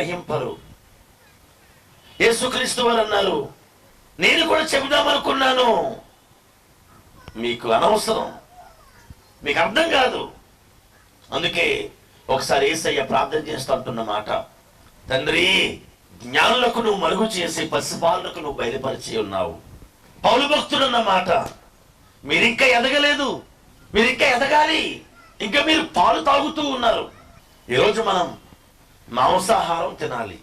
గ్రహింపరు. యేసుక్రీస్తు వారు అన్నారు నేను కూడా చెబుదామనుకున్నాను. మీకు అనవసరం. మీకు అర్థం కాదు. అందుకే ఒకసారి ఏసయ్య ప్రార్థన చేస్తూ అంటున్న మాట. తండ్రి జ్ఞానులకు నువ్వు మరుగు చేసి పసిపాలకు నువ్వు బయలుపరిచి ఉన్నావు. పౌరు భక్తుడు అన్న మాట. మీరు ఎదగలేదు. మీరింకా ఎదగాలి. ఇంకా మీరు పాలు తాగుతూ ఉన్నారు. ఈరోజు మనం మాంసాహారం తినాలి.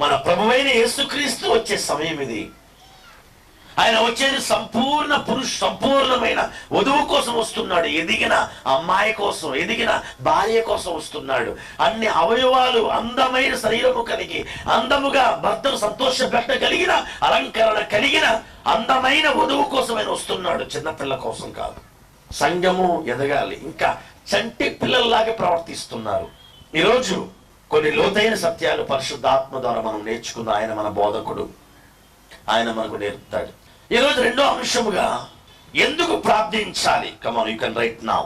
మన ప్రభువైన యేసుక్రీస్తు వచ్చే సమయం ఇది. ఆయన వచ్చేది సంపూర్ణ పురుష సంపూర్ణమైన వధువు కోసం వస్తున్నాడు. ఎదిగిన అమ్మాయి కోసం ఎదిగిన భార్య కోసం వస్తున్నాడు. అన్ని అవయవాలు అందమైన శరీరము కలిగి అందముగా భర్తను సంతోషపెట్టగలిగిన అలంకరణ కలిగిన అందమైన వధువు కోసమైన వస్తున్నాడు. చిన్నపిల్ల కోసం కాదు. సంఘము ఎదగాలి. ఇంకా చంటి పిల్లల్లాగా ప్రవర్తిస్తున్నారు. ఈరోజు కొన్ని లోతైన సత్యాలు పరిశుద్ధాత్మ ద్వారా మనం నేర్చుకున్న ఆయన మన బోధకుడు. ఆయన మనకు నేర్పుతాడు. ఈరోజు రెండో అంశముగా ఎందుకు ప్రార్థించాలి? Come on you can write now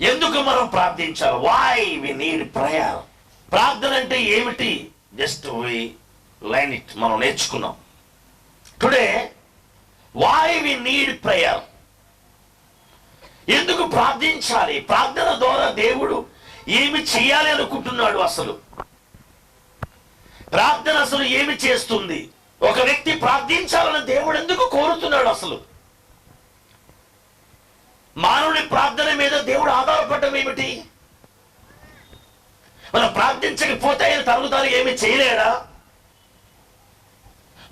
ఎందుకు మనం ప్రార్థించాలి? వై వి నీడ్ ప్రయర్ ప్రార్థన అంటే ఏమిటి? జస్ట్ వి లైన్ ఇట్ మనం నేర్చుకున్నాం. Today why we need prayer ఎందుకు ప్రార్థించాలి? ప్రార్థన ద్వారా దేవుడు ఏమి చేయాలి అనుకుంటున్నాడు అసలు? ప్రార్థన అసలు ఏమి చేస్తుంది? ఒక వ్యక్తి ప్రార్థించాలని దేవుడు ఎందుకు కోరుతున్నాడు అసలు? మానవుని ప్రార్థన మీద దేవుడు ఆధారపడటం ఏమిటి? మనం ప్రార్థించకపోతే ఆయన తరుగుతారు ఏమి చేయలేడా?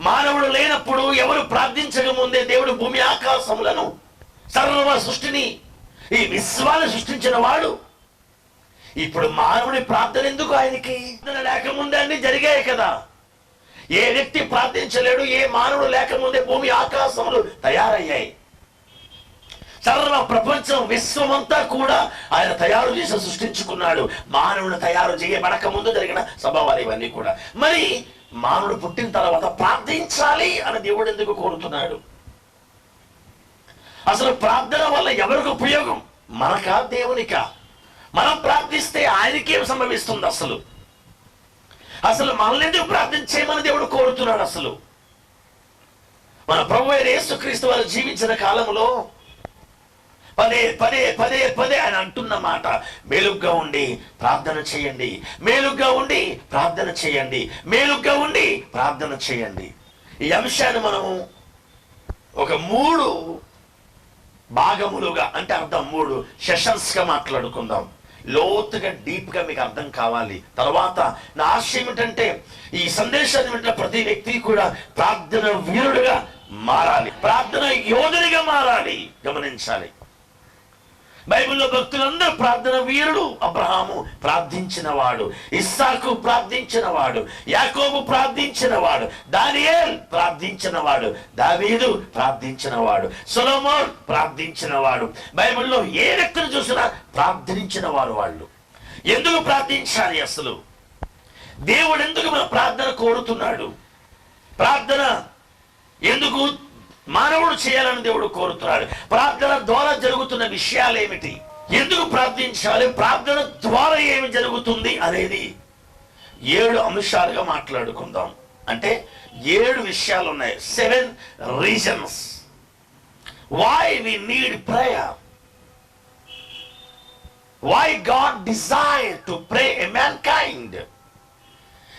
మానవుడు లేనప్పుడు ఎవరు ప్రార్థించక ముందే దేవుడు భూమి ఆకాశములను సర్వ సృష్టిని ఈ విశ్వాన్ని సృష్టించిన వాడు ఇప్పుడు మానవుడి ప్రార్థన ఎందుకు ఆయనకి? లేకముందే అన్ని జరిగాయి కదా. ఏ వ్యక్తి ప్రార్థించలేడు ఏ మానవుడు లేకముందే భూమి ఆకాశములు తయారయ్యాయి. సర్వ ప్రపంచం విశ్వమంతా కూడా ఆయన తయారు చేసి సృష్టించుకున్నాడు. మానవుడు తయారు చేయబడక ముందు జరిగిన స్వభావాలు ఇవన్నీ కూడా. మరి మానవుడు పుట్టిన తర్వాత ప్రార్థించాలి అని దేవుడు ఎందుకు కోరుతున్నాడు? అసలు ప్రార్థన వల్ల ఎవరికి ఉపయోగం? మనకా దేవునికా? మనం ప్రార్థిస్తే ఆయనకేం సంభవిస్తుంది అసలు? అసలు మనల్ని ఎందుకు ప్రార్థించేయమని దేవుడు కోరుతున్నాడు అసలు? మన ప్రభు అయిన యేసుక్రీస్తు వారు జీవించిన కాలంలో పదే పదే పదే పదే ఆయన అంటున్న మాట మేలుగ్గా ఉండి ప్రార్థన చేయండి. మేలుగ్గా ఉండి ప్రార్థన చేయండి. మేలుగ్గా ఉండి ప్రార్థన చేయండి. ఈ అంశాన్ని మనము ఒక మూడు భాగములుగా అంటే అర్థం మూడు సెషన్స్గా మాట్లాడుకుందాం. లోతుగా డీప్గా మీకు అర్థం కావాలి. తర్వాత నా ఆశయం ఏంటంటే ఈ సందేశాన్ని వింటున్న ప్రతి వ్యక్తి కూడా ప్రార్థన వీరుడుగా మారాలి. ప్రార్థన యోధుడిగా మారాలి. గమనించాలి. బైబిల్లో భక్తులందరూ ప్రార్థన వీరుడు అబ్రహాము ప్రార్థించిన వాడు ఇస్సాకు ప్రార్థించిన వాడు యాకోబు ప్రార్థించిన వాడు దానియేల్ ప్రార్థించిన వాడు దావీదు ప్రార్థించిన వాడు సొలోమోన్ ప్రార్థించిన వాడు బైబిల్లో ఏ వ్యక్తిని చూసినా ప్రార్థించిన వారు వాళ్ళు. ఎందుకు ప్రార్థించాలి అసలు? దేవుడు ఎందుకు మన ప్రార్థన కోరుతున్నాడు? ప్రార్థన ఎందుకు మానవుడు చేయాలని దేవుడు కోరుతున్నాడు. ప్రార్థన ద్వారా జరుగుతున్న విషయాలు ఏమిటి ఎందుకు ప్రార్థించాలి? ప్రార్థన ద్వారా ఏమి జరుగుతుంది అనేది ఏడు అంశాలుగా మాట్లాడుకుందాం. అంటే ఏడు విషయాలు ఉన్నాయి seven reasons. Why we need prayer why God desire to pray a mankind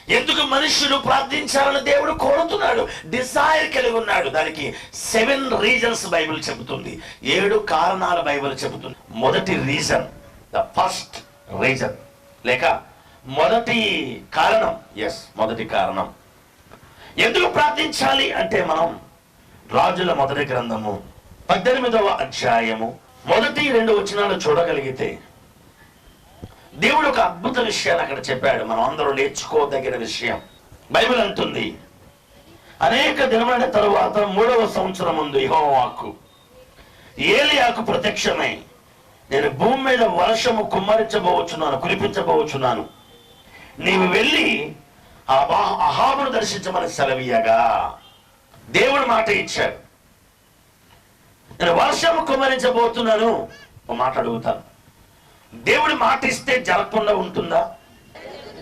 ఎందుకు మనుషులు ప్రార్థించాలని దేవుడు కోరుతున్నాడు? డిజైర్ కలిగి ఉన్నాడు. దానికి సెవెన్ రీజన్స్ బైబిల్ చెబుతుంది. ఏడు కారణాలు బైబిల్ చెబుతుంది. మొదటి రీజన్ ద ఫస్ట్ రీజన్ లేక మొదటి కారణం ఎస్ మొదటి కారణం. ఎందుకు ప్రార్థించాలి అంటే మనం రాజుల మొదటి గ్రంథము పద్దెనిమిదవ అధ్యాయము మొదటి రెండు వచనాలు చూడగలిగితే దేవుడు ఒక అద్భుత విషయాన్ని అక్కడ చెప్పాడు. మనం అందరూ నేర్చుకోదగిన విషయం. బైబిల్ అంటుంది అనేక దినమైన తరువాత మూడవ సంవత్సరం ముందు యెహోవాకు ఏలియాకు ప్రత్యక్షమై నేను భూమి మీద వర్షము కుమ్మరించబోచున్నాను కురిపించబోచున్నాను. నీవు వెళ్ళి ఆ అహాబును దర్శించమని సెలవీయగా. దేవుడు మాట ఇచ్చాడు. నేను వర్షము కుమ్మరించబోతున్నాను. ఒక మాట అడుగుతాను. దేవుడు మాట ఇస్తే జరగకుండా ఉంటుందా?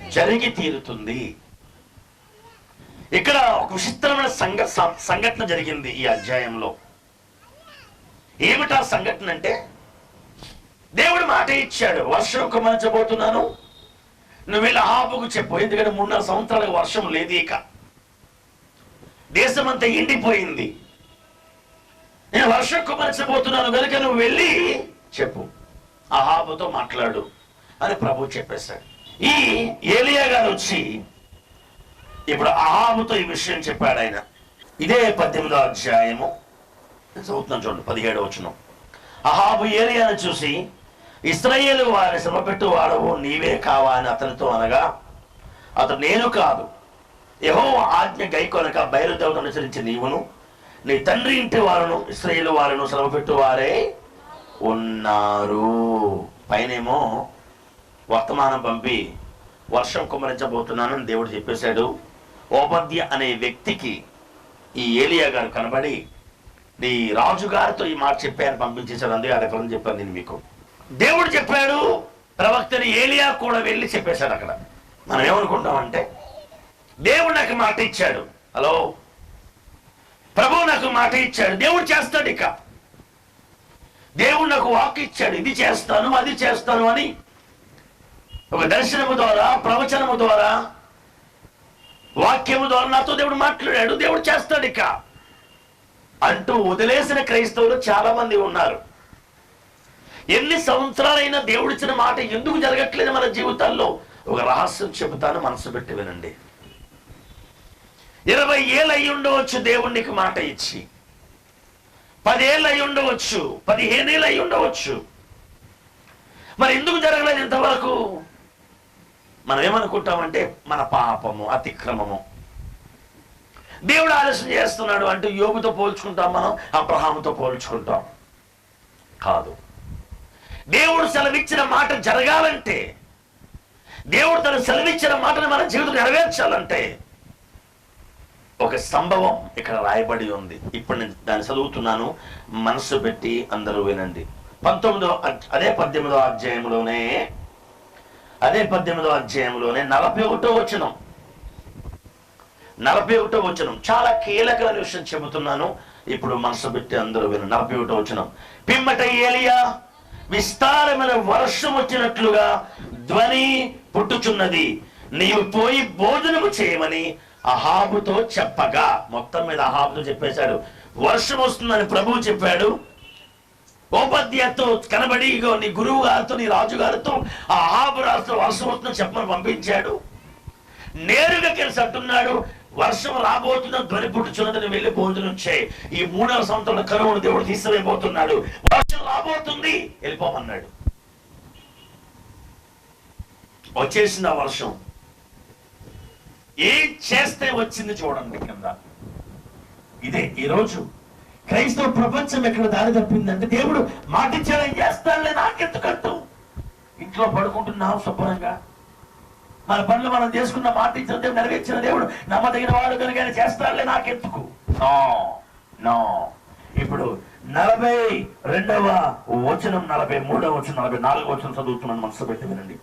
జరిగి తీరుతుంది. ఇక్కడ ఒక విచిత్రమైన సంఘ సంఘటన జరిగింది ఈ అధ్యాయంలో. ఏమిటా సంఘటన అంటే? దేవుడు మాట ఇచ్చాడు వర్షం కుమరించబోతున్నాను నువ్వు వెళ్ళి అహాబుకు చెప్పు ఎందుకంటే మూడున్నర సంవత్సరాలకు వర్షం లేదు ఇక. దేశం అంతా ఎండిపోయింది. నేను వర్షం కుమరించబోతున్నాను కనుక నువ్వు వెళ్ళి చెప్పు. అహాబుతో మాట్లాడు అని ప్రభు చెప్పేశాడు. ఈ ఏలియా గారు వచ్చి ఇప్పుడు అహాబుతో ఈ విషయం చెప్పాడు ఆయన. ఇదే పద్దెనిమిదో అధ్యాయము. నేను చదువుతున్నాను చూడండి పదిహేడు వచ్చిన అహాబు ఏలియాను చూసి ఇస్రాయేల్ వారి శ్రమపెట్టు వాడవు నీవే కావా అని అతనితో అనగా అతడు నేను కాదు. యహో ఆజ్ఞ గైకొనక బయలుదేవతను అనుసరించి నీవును నీ తండ్రి ఇంటి వారును ఇస్రాయేల్ వారును శ్రమపెట్టు వారే ఉన్నారు. పైనేమో వర్తమానం పంపి వర్షం కుమరించబోతున్నానని దేవుడు చెప్పేశాడు. ఓపద్య అనే వ్యక్తికి ఈ ఏలియా గారు కనబడి నీ రాజుగారితో ఈ మాట చెప్పాను పంపించేశాడు. అందుకే ఆ ఎక్కడ చెప్పాను నేను మీకు. దేవుడు చెప్పాడు ప్రవక్తని ఏలియా కూడా వెళ్ళి చెప్పేశాడు అక్కడ. మనం ఏమనుకుంటామంటే దేవుడు నాకు మాట ఇచ్చాడు. హలో? ప్రభు నాకు మాట ఇచ్చాడు. దేవుడు చేస్తాడు ఇక. దేవుడు నాకు వాక్ ఇచ్చాడు ఇది చేస్తాను అది చేస్తాను అని. ఒక దర్శనము ద్వారా ప్రవచనము ద్వారా వాక్యము ద్వారా నాతో దేవుడు మాట్లాడాడు దేవుడు చేస్తాడు ఇక. అంటూ వదిలేసిన క్రైస్తవులు చాలా మంది ఉన్నారు. ఎన్ని సంవత్సరాలైనా దేవుడిచ్చిన మాట ఎందుకు జరగట్లేదు మన జీవితాల్లో? ఒక రహస్యం చెబుతాను మనసు పెట్టి వినండి. ఇరవై ఏళ్ళు అయి ఉండవచ్చు దేవుడికి మాట ఇచ్చి. పదేళ్ళు అయి ఉండవచ్చు పదిహేనేళ్ళు అయి ఉండవచ్చు మరి ఎందుకు జరగలేదు ఇంతవరకు? మనం ఏమనుకుంటామంటే మన పాపము అతిక్రమము. దేవుడు ఆలస్యం చేస్తున్నాడు అంటే యోగుతో పోల్చుకుంటాం మనం అబ్రహాముతో పోల్చుకుంటాం. కాదు. దేవుడు సెలవిచ్చిన మాట జరగాలంటే దేవుడు తను సెలవిచ్చిన మాటను మన జీవితం నెరవేర్చాలంటే ఒక సంభవం ఇక్కడ రాయబడి ఉంది. ఇప్పుడు నేను దాన్ని చదువుతున్నాను. మనసు పెట్టి అందరూ వినండి. పంతొమ్మిదో అదే పద్దెనిమిదో అధ్యాయంలోనే అదే పద్దెనిమిదో అధ్యాయంలోనే నలభై ఒకటో వచనం. నలభై ఒకటో వచనం. చాలా కీలకమైన విషయం చెబుతున్నాను. ఇప్పుడు మనసు పెట్టి అందరూ విను నలభై ఒకటో వచనం. పిమ్మట ఏలియా విస్తారమైన వర్షం వచ్చినట్లుగా ధ్వని పుట్టుచున్నది. నీవు పోయి భోజనము చేయమని అహాబుతో చెప్పగా. మొత్తం మీద అహాబుతో చెప్పేశాడు. వర్షం వస్తుందని ప్రభువు చెప్పాడు. ఓపద్యతో కనబడి నీ గురువు గారితో నీ రాజుగారితో ఆ అహాబు వర్షం వస్తుందని చెప్పమని పంపించాడు. నేరుగా కలిసి అంటున్నాడు వర్షం రాబోతున్న ధ్వని పుట్టుచున్నదని వెళ్ళి భోజనం చేయి. ఈ మూడవ సంవత్సరంలో కరువును దేవుడు తీసివేయబోతున్నాడు. వర్షం రాబోతుంది వెళ్ళిపోమన్నాడు. వచ్చేసింది ఆ వర్షం. ఏం చేస్తే వచ్చింది చూడండి కింద. ఇదే ఈరోజు క్రైస్తవ ప్రపంచం ఎక్కడ దారి తప్పిందంటే దేవుడు మాటిచ్చాడని చేస్తాడులే నాకెందుకంటూ. ఇంట్లో పడుకుంటున్నాం శుభ్రంగా. మన పనులు మనం చేసుకున్న మాట ఇచ్చిన దేవుడు నెరవేర్చిన దేవుడు నమ్మదగిన వాడు కనుక చేస్తాడులే నాకెందుకు? No no. ఇప్పుడు నలభై రెండవ వచనం నలభై మూడవ వచనం నలభై నాలుగవ వచనం చదువుతున్నాను మనసు పెట్టి వినండి.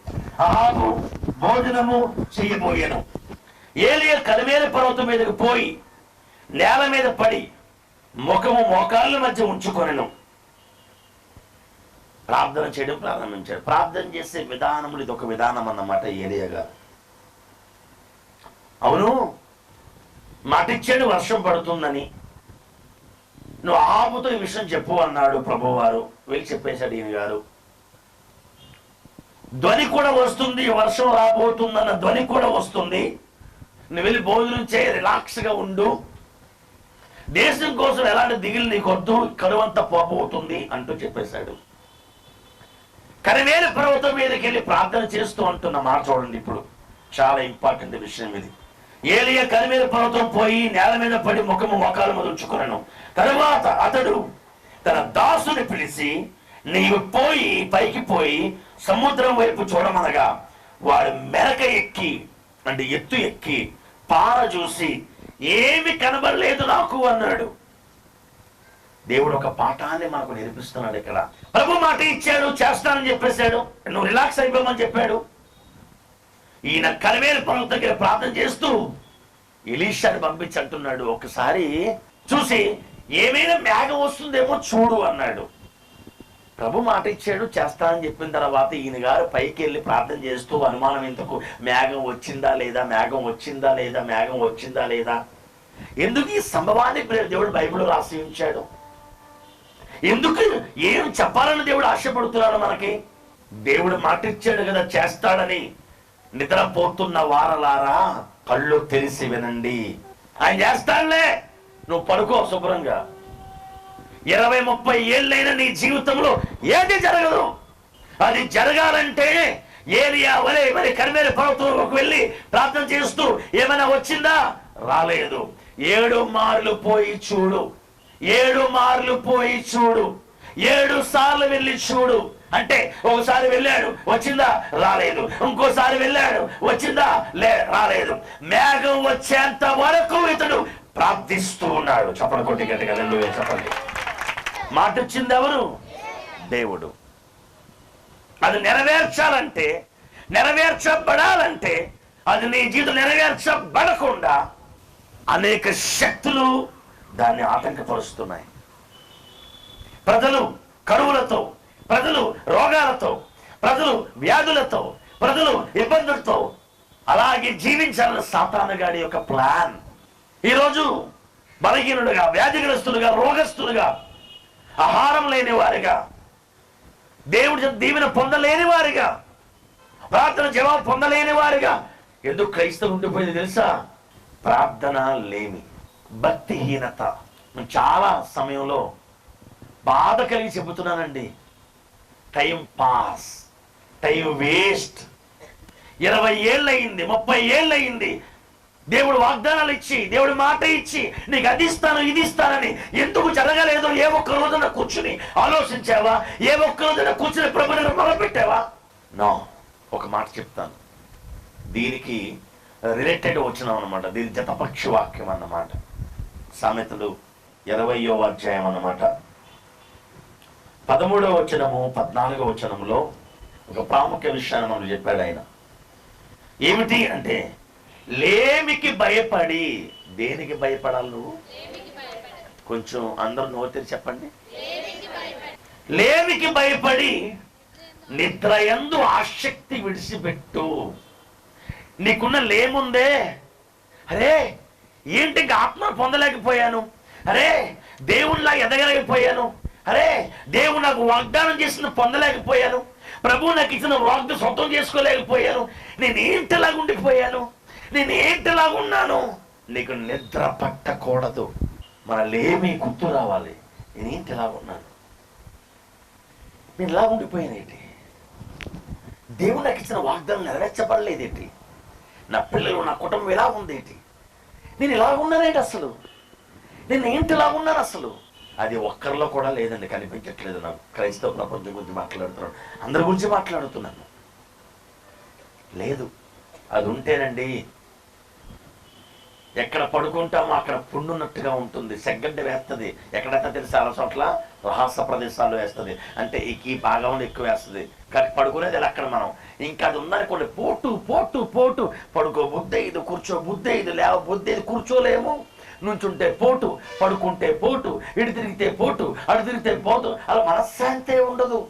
ఆగు భోజనము చేయబోయాను. ఏలియ కలివేల పర్వతం మీదకి పోయి నేల మీద పడి ముఖము మోకాళ్ళ మధ్య ఉంచుకొనను. ప్రార్థన చేయడం ప్రారంభించాడు ప్రార్థన చేసే విధానములు ఇది ఒక విధానం అన్నమాట ఏలియ గారు. అవును మాటిచ్చాడు వర్షం పడుతుందని. నువ్వు ఆపుతో ఈ విషయం చెప్పు అన్నాడు ప్రభువారు. వెళ్ళి చెప్పేశాడు ఈయన గారు. ధ్వని కూడా వస్తుంది వర్షం రాబోతుందన్న ధ్వని కూడా వస్తుంది. నువ్వు వెళ్ళి భోజనం చేయి రిలాక్స్గా ఉండు. దేశం కోసం ఎలాంటి దిగులు నీకొద్దు కరువంతా పోబోతుంది అంటూ చెప్పేశాడు. కరివేలు పర్వతం మీదకి వెళ్ళి ప్రార్థన చేస్తూ అంటున్న మాట చూడండి ఇప్పుడు. చాలా ఇంపార్టెంట్ విషయం ఇది. ఏలియ కరివేలు పర్వతం పోయి నేల మీద పడి ముఖము మొఖాలు మొదలుచుకున్నాను తరువాత అతడు తన దాసుని పిలిచి నీవు పోయి పైకి పోయి సముద్రం వైపు చూడమనగా వాడు మెరక ఎక్కి అంటే ఎత్తు ఎక్కి పార చూసి ఏమి కనబడలేదు నాకు అన్నాడు. దేవుడు ఒక పాఠాన్ని మనకు నేర్పిస్తున్నాడు ఇక్కడ. ప్రభు మాట ఇచ్చాడు చేస్తానని చెప్పేశాడు. నువ్వు రిలాక్స్ అయిపోమని చెప్పాడు. ఈయన కలవేలు పర్వత దగ్గర ప్రార్థన చేస్తూ ఎలీషాని పంపించి అంటున్నాడు. ఒకసారి చూసి ఏమైనా మేఘం వస్తుందేమో చూడు అన్నాడు. ప్రభు మాట ఇచ్చాడు చేస్తానని చెప్పిన తర్వాత ఈయన గారు పైకి వెళ్ళి ప్రార్థన చేస్తూ అనుమానం ఎందుకు? మేఘం వచ్చిందా లేదా? మేఘం వచ్చిందా లేదా? మేఘం వచ్చిందా లేదా? ఎందుకు ఈ సంభవాన్ని దేవుడు బైబిల్ రాసి ఉంచాడు? ఎందుకు ఏం చెప్పాలని దేవుడు ఆశపడుతున్నాడు మనకి? దేవుడు మాట ఇచ్చాడు కదా చేస్తాడని. నిద్రపోతున్న వారలారా కళ్ళు తెరిసి వినండి. ఆయన చేస్తాడులే. నువ్వు పడుకో శుభ్రంగా. ఇరవై ముప్పై ఏళ్ళైన నీ జీవితంలో ఏది జరగదు. అది జరగాలంటే ఏరియా వలె మరి కరిమేరు పర్వతంలోకి వెళ్ళి ప్రార్థన చేస్తూ ఏమైనా వచ్చిందా? రాలేదు. ఏడు మార్లు పోయి చూడు. ఏడు మార్లు పోయి చూడు. ఏడు సార్లు వెళ్ళి చూడు. అంటే ఒకసారి వెళ్ళాడు వచ్చిందా? రాలేదు. ఇంకోసారి వెళ్ళాడు వచ్చిందా? లే రాలేదు. మేఘం వచ్చేంత వరకు ఇతడు ప్రార్థిస్తూ ఉన్నాడు. చెప్పండి కొట్టి గట్టిగా చెప్పండి. మాట ఇచ్చింది ఎవరు దేవుడు. అది నెరవేర్చాలంటే నెరవేర్చబడాలంటే అది నీ జీవితం నెరవేర్చబడకుండా అనేక శక్తులు దాన్ని ఆటంకపరుస్తున్నాయి. ప్రజలు కరువులతో ప్రజలు రోగాలతో ప్రజలు వ్యాధులతో ప్రజలు ఇబ్బందులతో అలాగే జీవించాలని సాతానగాడి యొక్క ప్లాన్. ఈరోజు బలహీనుడుగా వ్యాధిగ్రస్తులుగా రోగస్తులుగా ఆహారం లేని వారిగా దేవుడి దీవెన పొందలేని వారిగా ప్రార్థన జవాబు పొందలేని వారిగా ఎందుకు క్రైస్తవం ఉండిపోయింది తెలుసా? ప్రార్థన లేమి భక్తిహీనత. చాలా సమయంలో బాధ కలిగి చెబుతున్నానండి. Time pass time waste. ఇరవై ఏళ్ళయింది ముప్పై ఏళ్ళయింది దేవుడు వాగ్దానాలు ఇచ్చి దేవుడు మాట ఇచ్చి నీకు అది ఇస్తాను ఇది ఇస్తానని ఎందుకు జరగలేదో ఏ ఒక్క రోజున కూర్చుని ఆలోచించావా? ఏ ఒక్క రోజున కూర్చుని ప్రభుత్వం మొదలుపెట్టావా నో. ఒక మాట చెప్తాను. దీనికి రిలేటెడ్ వచ్చినాం అనమాట దీని జతపక్ష వాక్యం అన్నమాట. సామెతలు ఇరవయో అధ్యాయం అన్నమాట. పదమూడవ వచనము పద్నాలుగో వచనములో ఒక ప్రాముఖ్య విషయాన్ని మనం చెప్పాడు ఆయన. ఏమిటి అంటే లేమికి భయపడి. దేనికి భయపడాలి నువ్వు? కొంచెం అందరూ నోరు చెప్పండి. లేమికి భయపడి నిద్రయందు ఆసక్తి విడిచిపెట్టు. నీకున్న లేముందే. అరే ఏంటి ఇంకా ఆత్మ పొందలేకపోయాను? అరే దేవుళ్ళ ఎదగలేకపోయాను? అరే దేవుడు నాకు వాగ్దానం చేసిన పొందలేకపోయాను? ప్రభు నాకు ఇచ్చిన వాగ్దు సొంతం చేసుకోలేకపోయాను? నేను ఏంటిలాగా ఉండిపోయాను? నేను ఏంటిలాగా ఉన్నాను నీకు నిద్ర పట్టకూడదు. మనలేమి గుర్తు రావాలి. నేను ఏంటిలాగా ఉన్నాను నేను ఇలా ఉండిపోయాను ఏంటి? దేవుడు నాకు ఇచ్చిన వాగ్దానం నెరవేర్చబడలేదేంటి నా పిల్లలు నా కుటుంబం ఎలా ఉందేంటి నేను ఇలా ఉన్నానేంటి అసలు? నేను ఏంటి ఇలా ఉన్నాను అసలు? అది ఒక్కరిలో కూడా లేదండి కనిపించట్లేదు నాకు. క్రైస్తవ ప్రపంచం గురించి మాట్లాడుతున్నాను. అందరి గురించి మాట్లాడుతున్నాను. లేదు. అది ఉంటేనండి ఎక్కడ పడుకుంటామో అక్కడ పుండున్నట్టుగా ఉంటుంది. సెగ్గడ్డ వేస్తుంది. ఎక్కడైతే తెలిసి చాలా చోట్ల రహస్య ప్రదేశాల్లో వేస్తుంది. అంటే ఈ భాగంలో ఎక్కువ వేస్తుంది. కానీ పడుకునేది ఎలా అక్కడ మనం? ఇంకా అది ఉందనుకోండి పోటు పోటు పోటు. పడుకో బుద్ధే ఇది కూర్చో బుద్ధే ఇది లేవ బుద్ధే ఇది కూర్చోలేము. నుంచుంటే పోటు పడుకుంటే పోటు ఇటు తిరిగితే పోటు అటు తిరిగితే పోటు అలా మనశ్శాంతే ఉండదు.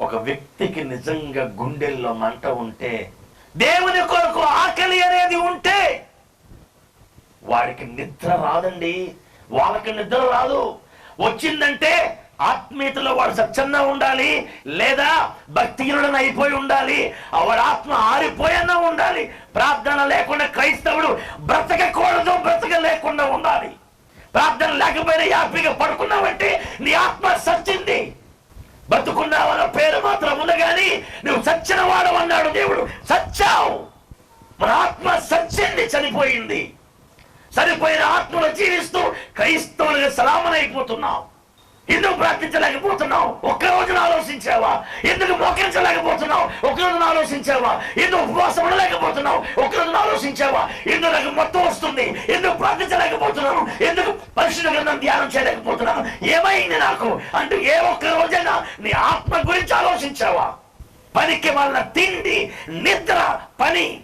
ఒక వ్యక్తికి నిజంగా గుండెల్లో మంట ఉంటే దేవుని కొరకు ఆకలి అనేది ఉంటే వాడికి నిద్ర రాదండి. వాళ్ళకి నిద్ర రాదు. వచ్చిందంటే ఆత్మీయతలో వాడు సచ్చన్నా ఉండాలి. లేదా భక్తిహీనుడని అయిపోయి ఉండాలి. వాడు ఆత్మ ఆరిపోయన్నా ఉండాలి. ప్రార్థన లేకుండా క్రైస్తవుడు బ్రతకకూడదు బ్రతక లేకుండా ఉండాలి. ప్రార్థన లేకపోయినా యాపీగా పడుకున్నావంటే నీ ఆత్మ సచ్చింది. బతుకున్నావన్న పేరు మాత్రం ఉంది కానీ నువ్వు సచ్చిన వాడు అన్నాడు దేవుడు. సచ్చావు. మన ఆత్మ సచ్చింది చనిపోయింది. చనిపోయిన ఆత్మలు జీవిస్తూ క్రైస్తవులుగా సలామనైపోతున్నావు ఎందుకు ప్రార్థించలేకపోతున్నావు? ఒక్క రోజున ఆలోచించావా? ఎందుకు మోకరించలేకపోతున్నావు? ఒక్క రోజున ఆలోచించావా? ఎందుకు ఉపవాసం ఉండలేకపోతున్నావు? ఒక్క రోజున ఆలోచించావా? ఎందుకు నాకు మొత్తం వస్తుంది? ఎందుకు ప్రార్థించలేకపోతున్నాను? ఎందుకు పరిశుద్ధ గ్రంథం ధ్యానం చేయలేకపోతున్నాను? ఏమైంది నాకు? అంటూ ఏ ఒక్క రోజైనా నీ ఆత్మ గురించి ఆలోచించావా? పనికి వల్ల తిండి నిద్ర పని.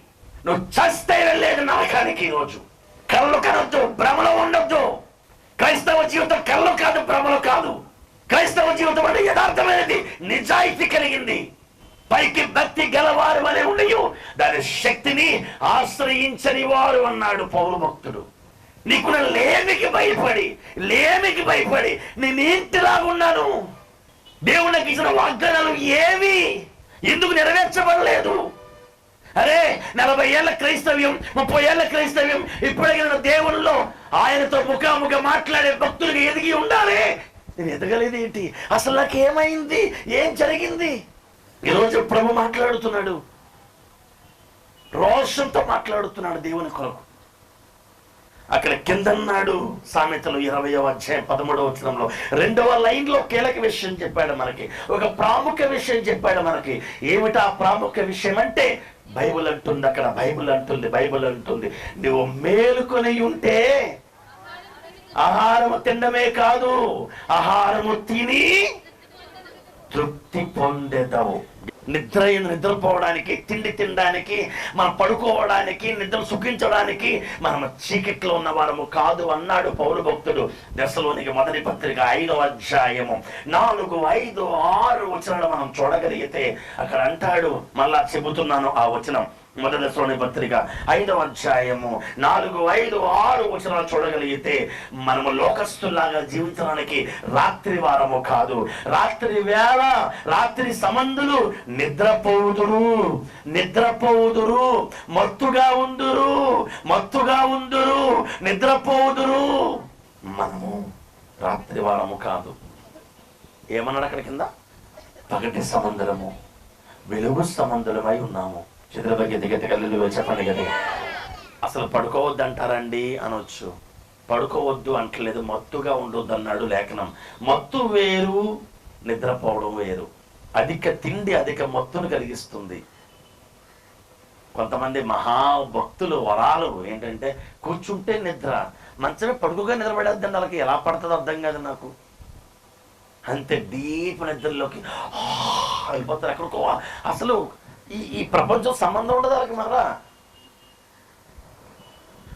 నువ్వు చస్తే వెళ్ళేది నరకానికి ఈరోజు. కళ్ళు కనొద్దు భ్రమలో ఉండొద్దు. క్రైస్తవ జీవితం కళ్ళు కాదు భ్రమలు కాదు. క్రైస్తవ జీవితం అంటే యథార్థమైనది నిజాయితీ కలిగింది. పైకి భక్తి గలవారు వలె ఉండయు దాని శక్తిని ఆశ్రయించని వారు అన్నాడు పౌరు భక్తుడు. నీకున్న లేమికి భయపడి లేమికి భయపడి నేను ఏంటిలాగున్నాను? దేవునికి ఇచ్చిన వాగ్దానాలు ఏవి? ఎందుకు నెరవేర్చబడలేదు? అరే నలభై ఏళ్ళ క్రైస్తవ్యం ముప్పై ఏళ్ళ క్రైస్తవ్యం ఇప్పటికైనా దేవుల్లో ఆయనతో ముఖాముఖ మాట్లాడే భక్తులకు ఎదిగి ఉండాలి. నేను ఎదగలేదు ఏంటి? అసలు నాకేమైంది? ఏం జరిగింది? ఈరోజు ప్రభు మాట్లాడుతున్నాడు. రోషంతో మాట్లాడుతున్నాడు దేవుని కొరకు. అక్కడ కిందన్నాడు సామెతలు ఇరవయవ అధ్యాయం పదమూడవ వచనంలో. రెండవ లైన్లో కీలక విషయం చెప్పాడు మనకి. ఒక ప్రాముఖ్య విషయం చెప్పాడు మనకి. ఏమిటా ప్రాముఖ్య విషయం అంటే బైబిల్ అంటుంది అక్కడ బైబిల్ అంటుంది బైబిల్ అంటుంది. నువ్వు మేలుకొని ఉంటే ఆహారము తినడమే కాదు ఆహారము తిని తృప్తి పొందేదావు. నిద్ర నిద్రపోవడానికి తిండి తినడానికి మనం పడుకోవడానికి నిద్ర సుఖించడానికి మనం చీకట్లో ఉన్న వారము కాదు అన్నాడు పౌరు భక్తుడు. దశలోనికి మొదటి పత్రిక ఐదవ అధ్యాయము. నాలుగు ఐదు ఆరు వచనాలు మనం చూడగలిగితే అక్కడ అంటాడు మళ్ళా చెబుతున్నాను ఆ వచనం. మొదటి సోని పత్రిక ఐదవ అధ్యాయము నాలుగు ఐదు ఆరు వచనాలు చూడగలిగితే మనము లోకస్తులాగా జీవించడానికి రాత్రి వారము కాదు. రాత్రి వేళ రాత్రి సమందులు నిద్రపోదురు నిద్రపోవుదురు మత్తుగా ఉందురు మత్తుగా ఉందురు నిద్రపోవుదురు. మనము రాత్రి వారము కాదు. ఏమన్నాడు అక్కడ కింద? పగటి సమందరము వెలుగు సమందరమై ఉన్నాము. చిత్రపై గతి కళ్ళు చెప్పండి అసలు పడుకోవద్దు అంటారండి అనొచ్చు. పడుకోవద్దు అంటలేదు మత్తుగా ఉండొద్దు అన్నాడు లేఖనం. మత్తు వేరు నిద్రపోవడం వేరు. అధిక తిండి అధిక మత్తును కలిగిస్తుంది. కొంతమంది మహాభక్తులు వరాలు ఏంటంటే కూర్చుంటే నిద్ర. మంచమే పడుకోగా నిద్రపడేద్దండి వాళ్ళకి. ఎలా పడుతుందో అర్థం కాదు నాకు. అంతే డీప్ నిద్రలోకి వెళ్ళిపోతారు ఎక్కడికో. అసలు ఈ ఈ ప్రపంచం సంబంధం ఉండదు వాళ్ళకి మరలా.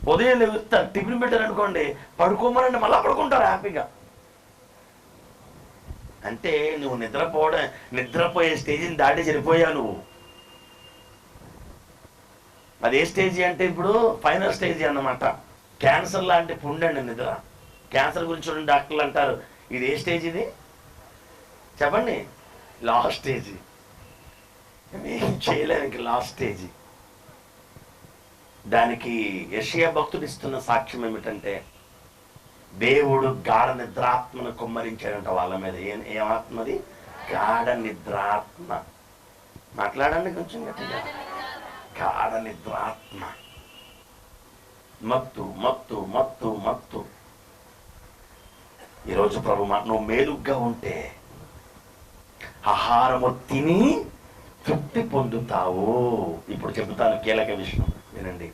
ఉదయం లేస్తారు టిఫిన్ పెట్టారు అనుకోండి పడుకోమనండి మళ్ళీ పడుకుంటారు హ్యాపీగా. అంటే నువ్వు నిద్రపోవడం నిద్రపోయే స్టేజిని దాటి చనిపోయావు నువ్వు. అది ఏ స్టేజీ అంటే ఇప్పుడు ఫైనల్ స్టేజీ అన్నమాట. క్యాన్సర్ లాంటి పుండండి నిద్ర. క్యాన్సర్ గురించి చూడండి డాక్టర్లు అంటారు. ఇది ఏ స్టేజ్ ఇది? చెప్పండి. Last stage. ఏం చేయలేము ఇంక లాస్ట్ స్టేజ్ దానికి యషయా భక్తుడు ఇస్తున్న సాక్ష్యం ఏమిటంటే దేవుడు గాఢ నిద్రాత్మను కుమ్మరించాడంట వాళ్ళ మీద. ఏం ఏమాత్మది గాఢ నిద్రాత్మ. మాట్లాడండి కొంచెం గట్టిగా. గాఢ నిద్రాత్మ. మత్తు మత్తు మత్తు మత్తు. ఈరోజు ప్రభు మాట నువ్వు మేలుగ్గా ఉంటే ఆహారము తిని తృప్తి పొందుతావు. ఇప్పుడు చెబుతాను కీలక విషయం వినండి.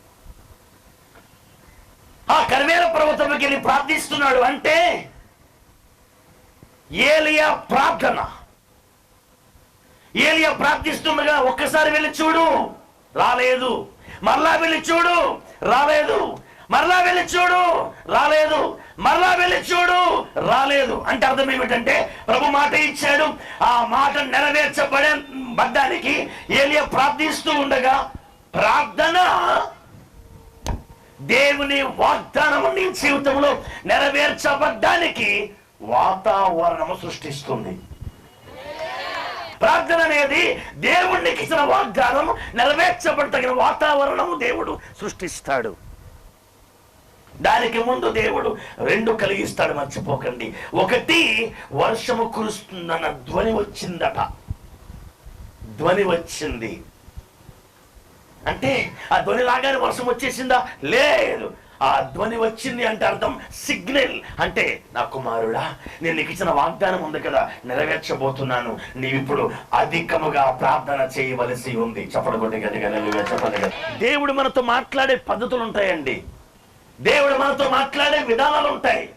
ఆ కర్మేల పర్వతంలోకి వెళ్ళి ప్రార్థిస్తున్నాడు అంటే ఏలియా ప్రార్థన. ఏలియా ప్రార్థిస్తుండగా ఒక్కసారి వెళ్ళి చూడు. రాలేదు. మరలా వెళ్ళి చూడు. రాలేదు. మరలా వెళ్ళి చూడు. రాలేదు. మరలా వెళ్ళి చూడు. రాలేదు. అంటే అర్థం ఏమిటంటే ప్రభు మాట ఇచ్చాడు. ఆ మాట నెరవేర్చబడే బడ్డానికి ఏలియా ప్రార్థిస్తూ ఉండగా ప్రార్థన? దేవుని వాగ్దానం నీ జీవితంలో నెరవేర్చబడ్డానికి వాతావరణము సృష్టిస్తుంది. ప్రార్థన అనేది దేవుడికి ఇచ్చిన వాగ్దానం నెరవేర్చబడతగిన వాతావరణము దేవుడు సృష్టిస్తాడు. దానికి ముందు దేవుడు రెండు కలిగిస్తాడు మర్చిపోకండి. ఒకటి వర్షము కురుస్తుందన్న ధ్వని వచ్చిందట. ధ్వని వచ్చింది. అంటే ఆ ధ్వని లాగానే వర్షం వచ్చేసిందా? లేదు. ఆ ధ్వని వచ్చింది అంటే అర్థం సిగ్నల్. అంటే నా కుమారుడా నేను నీకు ఇచ్చిన వాగ్దానం ఉంది కదా నెరవేర్చబోతున్నాను. నీవిప్పుడు అధికముగా ప్రార్థన చేయవలసి ఉంది. చెప్పడగొట్టి కొట్టి చెప్పండి కదా. దేవుడు మనతో మాట్లాడే పద్ధతులు ఉంటాయండి. దేవుడు మనతో మాట్లాడే విధానాలు ఉంటాయి.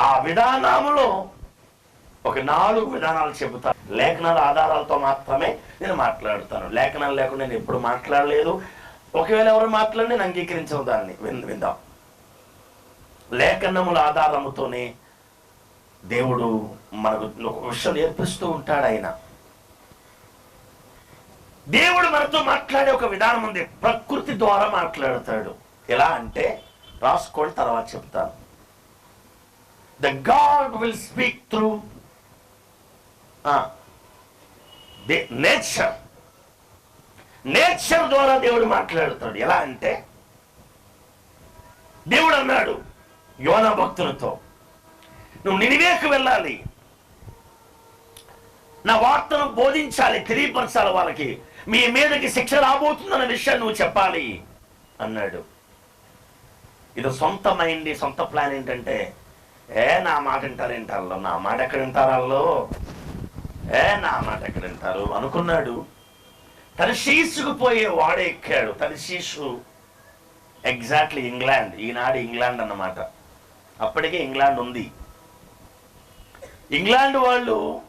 ఆ విధానములో ఒక నాలుగు విధానాలు చెబుతాను. లేఖనాల ఆధారాలతో మాత్రమే నేను మాట్లాడుతాను. లేఖనాలు లేకుండా నేను ఎప్పుడు మాట్లాడలేదు. ఒకవేళ ఎవరు మాట్లాడి నేను అంగీకరించిన దాన్ని. విన్ విందాం. లేఖనముల ఆధారముతోనే దేవుడు మనకు ఒక విషయం నేర్పిస్తూ ఉంటాడు ఆయన. దేవుడు మనతో మాట్లాడే ఒక విధానం ఉంది. ప్రకృతి ద్వారా మాట్లాడతాడు. ఎలా అంటే రాసుకోండి తర్వాత చెప్తాను. The God will speak through nature nature ద్వారా దేవుడు మాట్లాడుతాడు. ఎలా అంటే దేవుడు అన్నాడు యోనా భక్తులతో నువ్వు నినివేకు వెళ్ళాలి. నా వార్తను బోధించాలి తెలియపరచాలి వాళ్ళకి. మీ మీదకి శిక్ష రాబోతుందన్న విషయం నువ్వు చెప్పాలి. అన్నాడు. ఇది సొంత మైండ్ సొంత ప్లాన్ ఏంటంటే ఏ నా మాట వింటారు వింటారు నా మాట ఎక్కడ వింటారు వాళ్ళు ఏ నా మాట ఎక్కడ వింటారు? అనుకున్నాడు. తన శీసుకు పోయే వాడే ఎక్కాడు. తన శీసు ఎగ్జాక్ట్లీ ఇంగ్లాండ్ ఈనాడు ఇంగ్లాండ్ అన్నమాట. అప్పటికే ఇంగ్లాండ్ ఉంది. ఇంగ్లాండ్ వాళ్ళు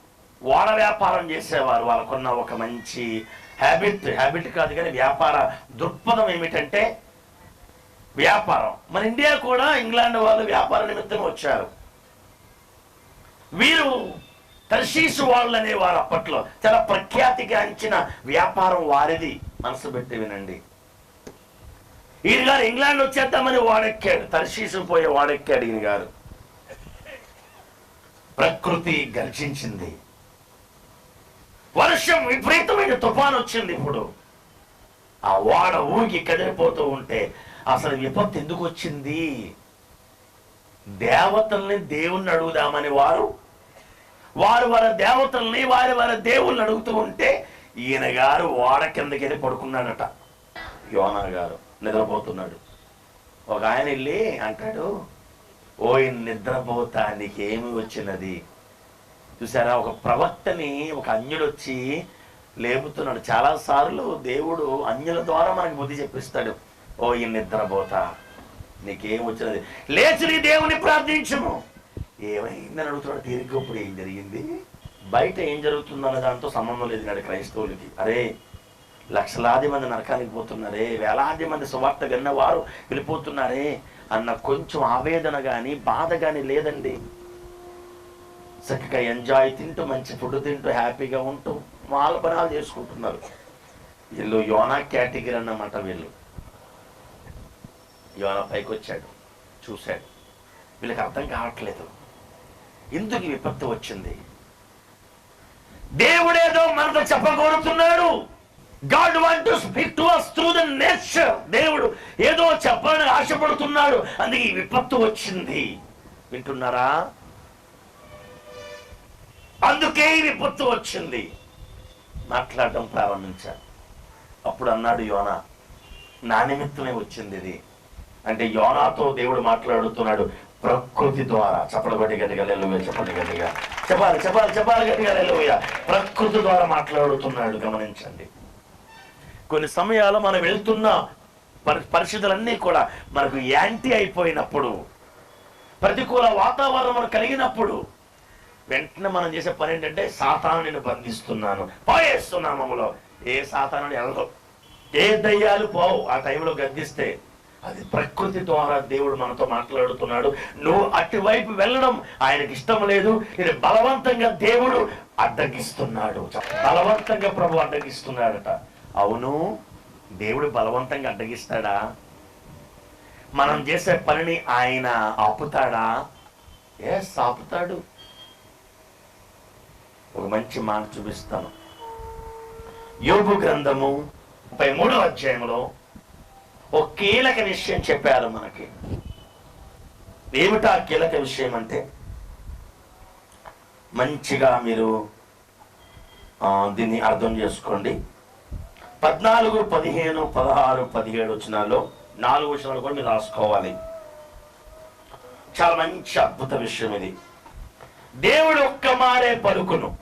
ఓడ వ్యాపారం చేసేవారు. వాళ్ళకున్న ఒక మంచి హ్యాబిట్ హ్యాబిట్ కాదు కానీ వ్యాపార దృక్పథం ఏమిటంటే వ్యాపారం. మన ఇండియా కూడా ఇంగ్లాండ్ వాళ్ళు వ్యాపార నిమిత్తం వచ్చారు. వీరు తర్శీసు వాళ్ళు అనేవారు అప్పట్లో. చాలా ప్రఖ్యాతిగాంచిన వ్యాపారం వారిది. మనసు పెట్టి వినండి. ఈయన గారు ఇంగ్లాండ్ వచ్చేద్దామని వాడెక్కాడు. తర్శీసు పోయే వాడెక్కాడు ఈయన గారు. ప్రకృతి గర్జించింది. వర్షం విపరీతమైన తుఫాన్ వచ్చింది ఇప్పుడు. ఆ వాడ ఊగి కదిలిపోతూ ఉంటే అసలు విపత్తు ఎందుకు వచ్చింది? దేవతల్ని దేవుణ్ణి అడుగుదామని వారు వారు వారి దేవతల్ని వారి వారి దేవుళ్ళని అడుగుతూ ఉంటే ఈయన గారు వాడ కిందకెళ్ళి పడుకున్నాడట. యోనా గారు నిద్రపోతున్నాడు. ఒక ఆయన వెళ్ళి అంటాడు ఓ నిద్రపోతా నీకేమి వచ్చినది? చూసారా ఒక ప్రవక్తని ఒక అన్యుడు వచ్చి లేపుతున్నాడు. చాలా సార్లు దేవుడు అన్యుల ద్వారా మనకు బుద్ధి చెప్పిస్తాడు ఓ ఈ నిద్రపోతా నీకేం వచ్చినది? లేచి నీ దేవుని ప్రార్థించము. ఏమైందని అడుగుతున్నాడు. తీరిక ఇప్పుడు ఏం జరిగింది? బయట ఏం జరుగుతుందన్న దాంతో సంబంధం లేదు నాడు క్రైస్తవులకి. అరే లక్షలాది మంది నరకానికి పోతున్నారే వేలాది మంది సువార్త విన్నవారు వెళ్ళిపోతున్నారే అన్న కొంచెం ఆవేదన కానీ బాధ కానీ లేదండి. చక్కగా ఎంజాయ్ తింటూ మంచి ఫుడ్ తింటూ హ్యాపీగా ఉంటూ వాళ్ళ పనాలు చేసుకుంటున్నారు. వీళ్ళు యోనా కేటగిరీ అన్నమాట వీళ్ళు. యోనా పైకి వచ్చాడు చూశాడు. వీళ్ళకి అర్థం కావట్లేదు. ఎందుకు విపత్తు వచ్చింది? దేవుడేదో మనతో చెప్పగోరుతున్నాడు. God want to speak to us through the nature దేవుడు ఏదో చెప్పాలని ఆశపడుతున్నాడు. అందుకే ఈ విపత్తు వచ్చింది. వింటున్నారా? అందుకే ఈ విపత్తు వచ్చింది. మాట్లాడడం ప్రారంభించాడు అప్పుడు అన్నాడు యోన నా నిమిత్తమే వచ్చింది ఇది. అంటే యోనాతో దేవుడు మాట్లాడుతున్నాడు. ప్రకృతి ద్వారా చెప్పడం గట్టి గట్టిగా లెల్లుగా చెప్పండి గట్టిగా. చెప్పాలి చెప్పాలి చెప్పాలి గట్టిగా లెల్లుగా ప్రకృతి ద్వారా మాట్లాడుతున్నాడు గమనించండి. కొన్ని సమయాలు మనం వెళ్తున్న పరి పరిస్థితులన్నీ కూడా మనకు యాంటీ అయిపోయినప్పుడు ప్రతికూల వాతావరణం కలిగినప్పుడు వెంటనే మనం చేసే పని ఏంటంటే సాతాను నేను బంధిస్తున్నాను పోయేస్తున్నామములో ఏ సాతాను వెళ్ళదు ఏ దయ్యాలు పోవు. ఆ టైంలో గద్దిస్తే అది ప్రకృతి ద్వారా దేవుడు మనతో మాట్లాడుతున్నాడు. నువ్వు అటువైపు వెళ్ళడం ఆయనకి ఇష్టం లేదు. ఇది బలవంతంగా దేవుడు అడ్డగిస్తున్నాడు. బలవంతంగా ప్రభు అడ్డగిస్తున్నాడట. అవును దేవుడు బలవంతంగా అడ్డగిస్తాడా? మనం చేసే పనిని ఆయన ఆపుతాడా? ఎస్ ఆపుతాడు. ఒక మంచి మాట చూపిస్తాను. యోగు గ్రంథము ముప్పై మూడో అధ్యాయంలో ఒక కీలక విషయం చెప్పారు మనకి. ఏమిటా కీలక విషయం అంటే? మంచిగా మీరు దీన్ని అర్థం చేసుకోండి. పద్నాలుగు పదిహేను పదహారు పదిహేడు వచనాల్లో నాలుగు విషయాలు కూడా మీరు రాసుకోవాలి. చాలా మంచి అద్భుత విషయం ఇది. దేవుడు ఒక్క మారే పలుకును.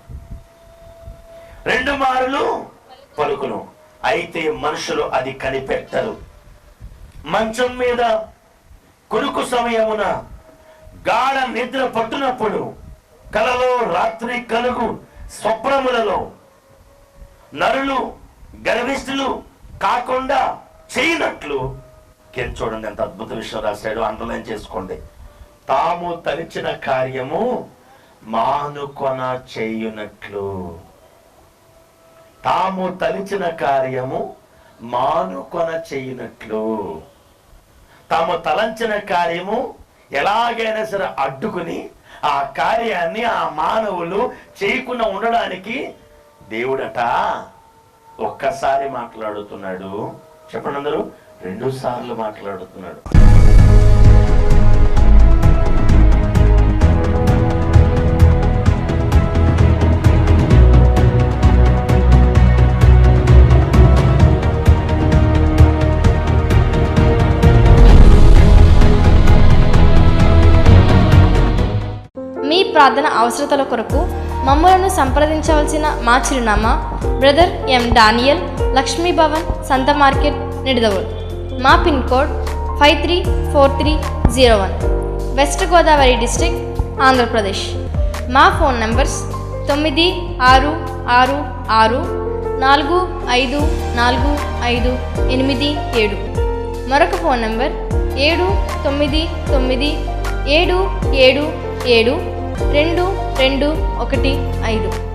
రెండు మారులు పలుకును. అయితే మనుషులు అది కనిపెట్టరు. మంచం మీద కురుకు సమయమున గాఢ నిద్ర పట్టునప్పుడు కలలో రాత్రి కలుగు స్వప్నములలో నరులు గర్విష్ఠులు కాకుండా చేయనట్లు కింద చూడండి ఎంత అద్భుత విషయం రాశాడు అండర్లైన్ చేసుకోండి. తాము తలిచిన కార్యము మానుకొన చేయునట్లు. తాము తలిచిన కార్యము మానుకొన చేయునట్లు. తాము తలంచిన కార్యము ఎలాగైనా సరే అడ్డుకుని ఆ కార్యాన్ని ఆ మానవులు చేయకుండా ఉండడానికి దేవుడట ఒక్కసారి మాట్లాడుతున్నాడు. చెప్పండి అందరూ రెండు సార్లు మాట్లాడుతున్నాడు. మీ ప్రార్థన అవసరతల కొరకు మమ్మలను సంప్రదించవలసిన మా చిరునామా brother M Daniel Lakshmi Bhavan సంత మార్కెట్ నిడదవోలు మా pin code five three four three zero one. West Godavari district Andhra Pradesh. మా ఫోన్ నంబర్స్ తొమ్మిది ఆరు ఆరు ఆరు నాలుగు ఐదు నాలుగు ఐదు ఎనిమిది ఏడు. మరొక ఫోన్ నంబర్ ఏడు తొమ్మిది తొమ్మిది ఏడు ఏడు ఏడు. రెండు రెండు ఒకటి ఐదు.